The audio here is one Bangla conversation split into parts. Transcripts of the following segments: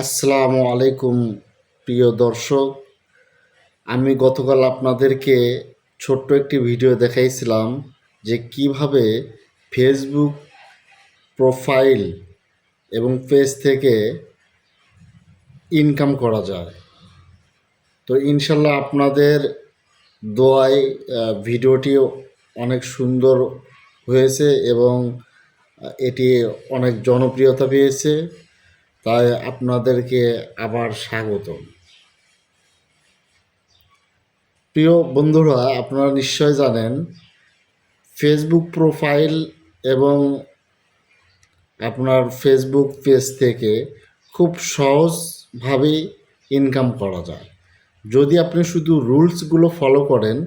আসসালামু আলাইকুম, প্রিয় দর্শক। আমি গতকাল আপনাদেরকে ছোট্ট একটি ভিডিও দেখাইছিলাম যে কীভাবে ফেসবুক প্রোফাইল এবং পেজ থেকে ইনকাম করা যায়। তো ইনশাল্লাহ আপনাদের দোয়ায় ভিডিওটি অনেক সুন্দর হয়েছে এবং এটি অনেক জনপ্রিয়তা পেয়েছে। তাই আপনাদেরকে আবার স্বাগত প্রিয় বন্ধুরা, আপনারা নিশ্চয় জানেন ফেসবুক প্রোফাইল এবং আপনার ফেসবুক পেজ থেকে খুব সহজভাবেই ইনকাম করা যায়। যদি আপনি শুধু রুলসগুলো ফলো করেন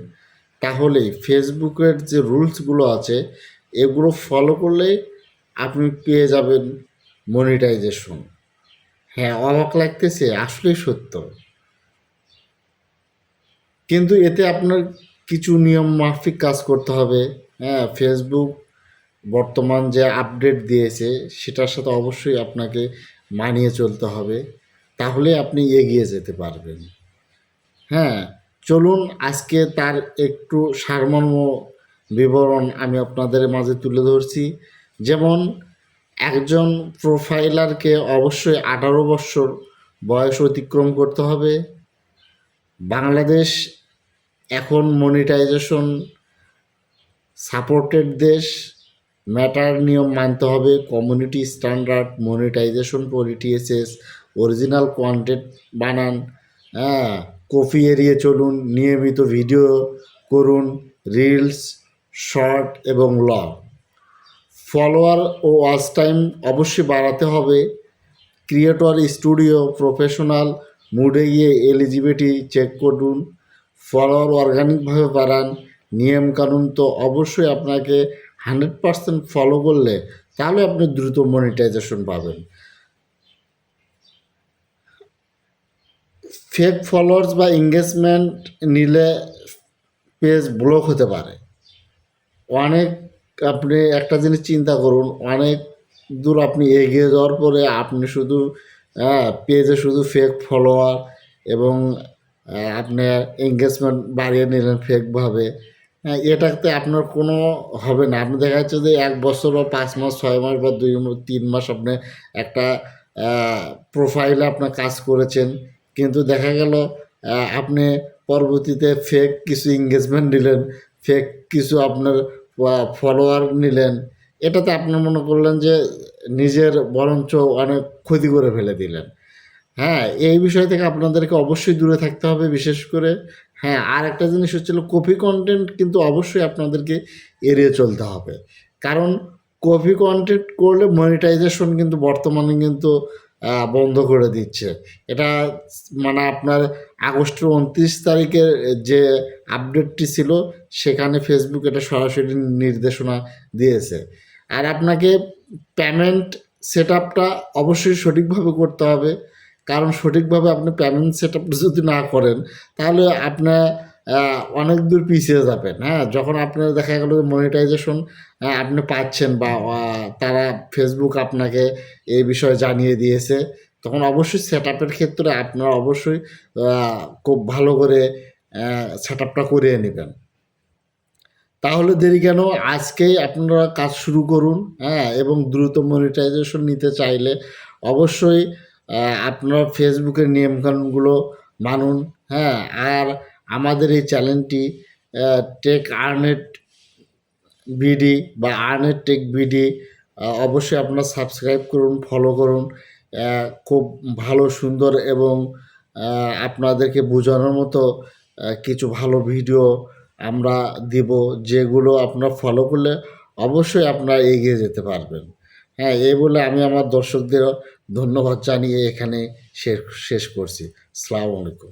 তাহলেই ফেসবুকের যে রুলসগুলো আছে, এগুলো ফলো করলেই আপনি পেয়ে যাবেন মনিটাইজেশন হ্যাঁ অবাক লাগতেছে, আসলেই সত্য। কিন্তু এতে আপনার কিছু নিয়ম মাফিক কাজ করতে হবে। হ্যাঁ ফেসবুক বর্তমান যে আপডেট দিয়েছে, সেটার সাথে অবশ্যই আপনাকে মানিয়ে চলতে হবে। তাহলে আপনি এগিয়ে যেতে পারবেন। হ্যাঁ চলুন আজকে তার একটু সারমর্ম বিবরণ আমি আপনাদের মাঝে তুলে ধরছি। যেমন একজন প্রোফাইলারকে অবশ্যই আঠারো বছর বয়স অতিক্রম করতে হবে। বাংলাদেশ এখন মনিটাইজেশন সাপোর্টেড দেশ। ম্যাটার নিয়ম মানতে হবে। Community standard monetisation for TSS original content বানান হ্যাঁ কপি এড়িয়ে চলুন, নিয়মিত ভিডিও করুন রিলস শর্ট এবং লং ফলোয়ার ও ওয়াচ টাইম অবশ্যই বাড়াতে হবে। ক্রিয়েটর, স্টুডিও, প্রফেশনাল মুডে গিয়ে এলিজিবিলিটি চেক করুন। ফলোয়ার অর্গানিকভাবে বাড়ান। নিয়মকানুন তো অবশ্যই আপনাকে হান্ড্রেড পারসেন্ট ফলো করলে তাহলে আপনি দ্রুত মনিটাইজেশন পাবেন। ফেক ফলোয়ার্স বা এঙ্গেজমেন্ট নিলে পেজ ব্লক হতে পারে। অনেক আপনি একটা জিনিস চিন্তা করুন, অনেক দূর আপনি এগিয়ে যাওয়ার পরে আপনি শুধু হ্যাঁ পেজে শুধু ফেক ফলোয়ার এবং আপনার এঙ্গেজমেন্ট বাড়িয়ে নিলেন ফেকভাবে হ্যাঁ এটাতে আপনার কোনো হবে না। আপনি দেখা যাচ্ছে যে এক বছর বা পাঁচ মাস, ছয় মাস বা দুই তিন মাস আপনি একটা প্রোফাইলে আপনার কাজ করেছেন। কিন্তু দেখা গেল আপনি পরবর্তীতে ফেক কিছু এঙ্গেজমেন্ট নিলেন ফেক কিছু আপনার ফলোয়ার নিলেন, এটাতে আপনি মনে করলেন যে নিজের বরঞ্চ অনেক ক্ষতি করে ফেলে দিলেন। হ্যাঁ এই বিষয় থেকে আপনাদেরকে অবশ্যই দূরে থাকতে হবে বিশেষ করে। হ্যাঁ আর একটা জিনিস হচ্ছিল কপি কন্টেন্ট কিন্তু অবশ্যই আপনাদেরকে এড়িয়ে চলতে হবে। কারণ কপি কন্টেন্ট করলে মনিটাইজেশন কিন্তু বর্তমানে কিন্তু বন্ধ করে দিচ্ছে। এটা মানে আপনার আগস্টের উনত্রিশ তারিখের যে আপডেটটি ছিল, সেখানে ফেসবুক এটা সরাসরি নির্দেশনা দিয়েছে। আর আপনাকে পেমেন্ট সেট আপটা অবশ্যই সঠিকভাবে করতে হবে। কারণ সঠিকভাবে আপনি পেমেন্ট সেট আপটা যদি না করেন, তাহলে আপনার অনেক দূর পিছিয়ে যাবেন হ্যাঁ যখন আপনার দেখা গেল মনিটাইজেশন আপনি পাচ্ছেন বা তারা ফেসবুক আপনাকে এই বিষয়ে জানিয়ে দিয়েছে, তখন অবশ্যই সেট আপের ক্ষেত্রে আপনারা অবশ্যই খুব ভালো করে সেট আপটা করিয়ে নেবেন। তাহলে দেরি কেন? আজকেই আপনারা কাজ শুরু করুন হ্যাঁ এবং দ্রুত মনিটাইজেশন নিতে চাইলে অবশ্যই আপনারা ফেসবুকের নিয়মকানুনগুলো মানুন হ্যাঁ আর আমাদের এই চ্যানেলটি টেক আর্নেট বিডি বা আর্নেট টেক বিডি অবশ্যই আপনারা সাবস্ক্রাইব করুন ফলো করুন খুব ভালো, সুন্দর এবং আপনাদেরকে বোঝানোর মতো কিছু ভালো ভিডিও আমরা দিব, যেগুলো আপনারা ফলো করলে অবশ্যই আপনারা এগিয়ে যেতে পারবেন। হ্যাঁ এই বলে আমি আমার দর্শকদের ধন্যবাদ জানিয়ে এখানে শেষ শেষ করছি। সালামু আলাইকুম।